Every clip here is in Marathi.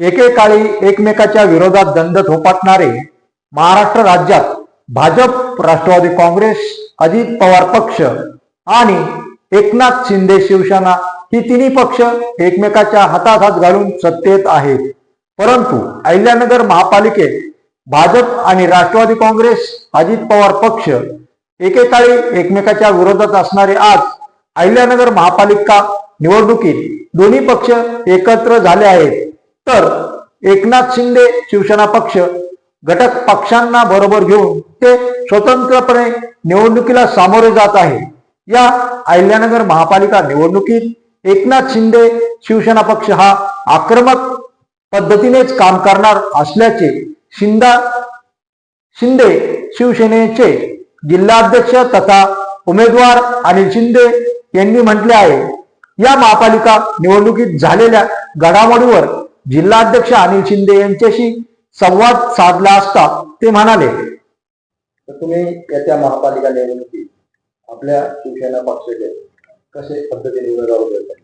एकेकाळी एकमेकाच्या विरोधात दंड थोपटणारे महाराष्ट्र राज्यात भाजप राष्ट्रवादी काँग्रेस अजित पवार पक्ष आणि एकनाथ शिंदे शिवसेना ही तिन्ही पक्ष एकमेकाच्या हातात हात घालून सत्तेत आहेत. परंतु अहिल्यानगर महापालिकेत भाजप आणि राष्ट्रवादी काँग्रेस अजित पवार पक्ष एकेकाळी एकमेकाच्या विरोधात असणारे आज अहिल्यानगर महापालिका निवडणुकीत दोन्ही पक्ष एकत्र झाले आहेत. तर एकनाथ शिंदे शिवसेना पक्ष घटक पक्षांना बरोबर घेऊन ते स्वतंत्रपणे निवडणुकीला सामोरे जात आहे. या अहिल्यानगर महापालिका निवडणुकीत एकनाथ शिंदे शिवसेना पक्ष हा आक्रमक पद्धतीनेच काम करणार असल्याचे शिंदा शिंदे शिवसेनेचे जिल्हाध्यक्ष तथा उमेदवार अनिल शिंदे यांनी म्हटले आहे. या महापालिका निवडणुकीत झालेल्या घडामोडीवर जिल्हाध्यक्ष अनिल शिंदे यांच्याशी संवाद साधला असता ते म्हणाले तर तुम्ही येत्या महापालिका निवडणुकीत आपल्या शिवसेना पक्षाचे कसे पद्धतीने उमेदवार?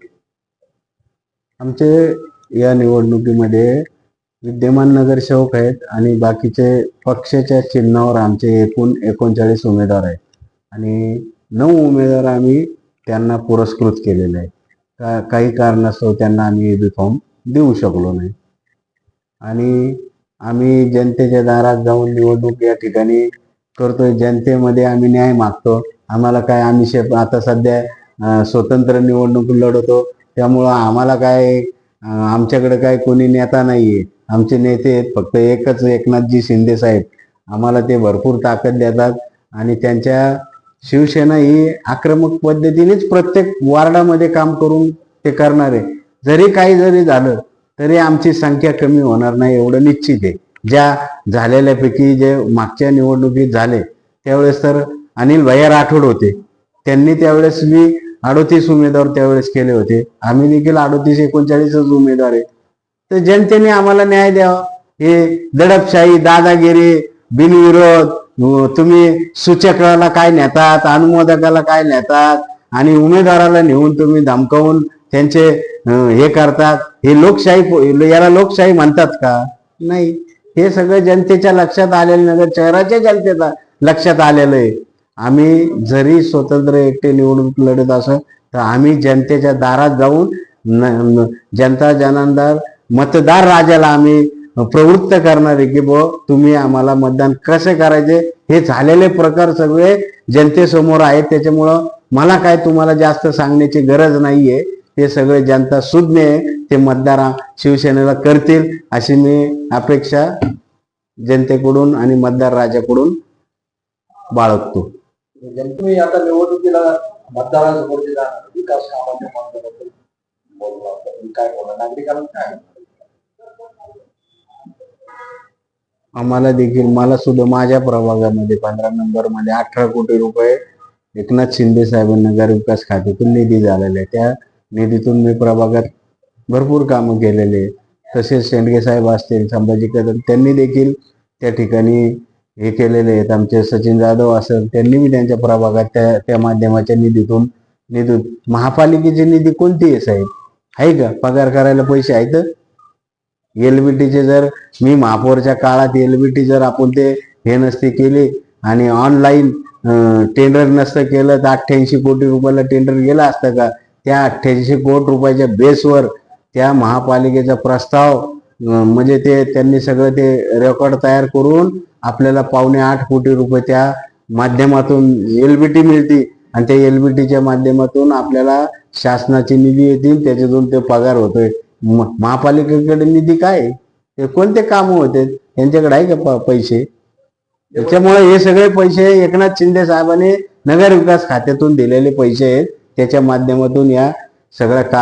आमचे या निवडणुकीमध्ये विद्यमान नगरसेवक आहेत आणि बाकीचे पक्षाच्या चिन्हावर आमचे एकूण एकोणचाळीस उमेदवार आहेत आणि नऊ उमेदवार आम्ही त्यांना पुरस्कृत केलेले आहे का काही कारणास्तव त्यांना आम्ही बी फॉर्म देऊ शकलो नाही. आणि आम्ही जनतेच्या दारात जाऊन निवडणूक या ठिकाणी करतोय. जनतेमध्ये आम्ही न्याय मागतो. आम्हाला काय आम्ही शे आता सध्या स्वतंत्र निवडणूक लढवतो. त्यामुळं आम्हाला काय आमच्याकडे काय कोणी नेता नाहीये. आमचे नेते आहेत फक्त एकच एकनाथजी शिंदे साहेब. आम्हाला ते भरपूर ताकद देतात आणि त्यांच्या शिवसेना ही आक्रमक पद्धतीनेच प्रत्येक वार्डामध्ये काम करून ते करणार. आहे जरी काही जरी झालं तरी आमची संख्या कमी होणार नाही एवढं निश्चित आहे. ज्या झालेल्यापैकी जे मागच्या निवडणुकीत झाले त्यावेळेस तर अनिल भैया राठोड होते. त्यांनी त्यावेळेस मी अडोतीस उमेदवार त्यावेळेस केले होते. आम्ही देखील अडोतीस एकोणचाळीसच उमेदवार आहे. तर जनतेने आम्हाला न्याय द्यावा. हे दडपशाही दादागिरी बिनविरोध तुम्ही सूचकाला काय नेतात अनुमोदकाला काय नेतात आणि उमेदवाराला नेऊन तुम्ही धमकावून त्यांचे हे करतात. हे लोकशाही याला लोकशाही म्हणतात का? नाही. हे सगळं जनतेच्या लक्षात आलेलं नगर शहराच्या जनतेचा लक्षात आलेलं आहे. आम्ही जरी स्वतंत्र एकटे निवडणूक लढत असं तर आम्ही जनतेच्या दारात जाऊन जनता जनांदार मतदार राजाला आम्ही प्रवृत्त करणार आहे की बो तुम्ही आम्हाला मतदान कसे करायचे? हे झालेले प्रकार सगळे जनतेसमोर आहेत. त्याच्यामुळं मला काय तुम्हाला जास्त सांगण्याची गरज नाहीये. ते सगळे जनता सुज्ञ ते मतदार शिवसेनेला करतील अशी मी अपेक्षा जनतेकडून आणि मतदार राजाकडून बाळगतो. तुम्ही आता निवडणुकीला मतदारांसमोर विकास कामाच्या? आम्हाला देखील मला सुद्धा माझ्या प्रभागामध्ये पंधरा नंबरमध्ये अठरा कोटी रुपये एकनाथ शिंदे साहेबांना विकास खात्यातून निधी झालेला आहे. त्या निधीतून मी प्रभागात भरपूर कामं केलेले तसेच शेंडगे साहेब असतील संभाजी कदम त्यांनी देखील त्या ठिकाणी हे केलेले आहेत. आमचे सचिन जाधव असेल त्यांनी मी त्यांच्या प्रभागात त्या त्या माध्यमाच्या निधीतून निधी महापालिकेची निधी कोणती आहे साहेब? आहे का? पगार करायला पैसे आहेत? एलबीटीचे जर मी महापौरच्या काळात एलबीटी जर आपण ते हे नसते केले आणि ऑनलाईन टेंडर नसतं केलं तर अठ्ठ्याऐंशी कोटी रुपयाला टेंडर गेलं असतं का? त्या अठ्ठ्याऐंशी कोटी रुपयाच्या बेसवर त्या महापालिकेचा प्रस्ताव म्हणजे ते त्यांनी सगळं ते रेकॉर्ड तयार करून आपल्याला पावणे आठ कोटी रुपये त्या माध्यमातून एलबीटी मिळते. आणि त्या एलबीटीच्या माध्यमातून आपल्याला शासनाचे निधी येतील त्याच्यातून ते पगार होतोय. महापालिकेकडे निधी काय? आहे? ते कोणते काम होते? त्यांच्याकडे आहे का पैसे? त्याच्यामुळे हे सगळे पैसे एकनाथ शिंदे साहेबांनी नगर विकास खात्यातून दिलेले पैसे आहेत. त्याच्या माध्यमातून या सगळ्या का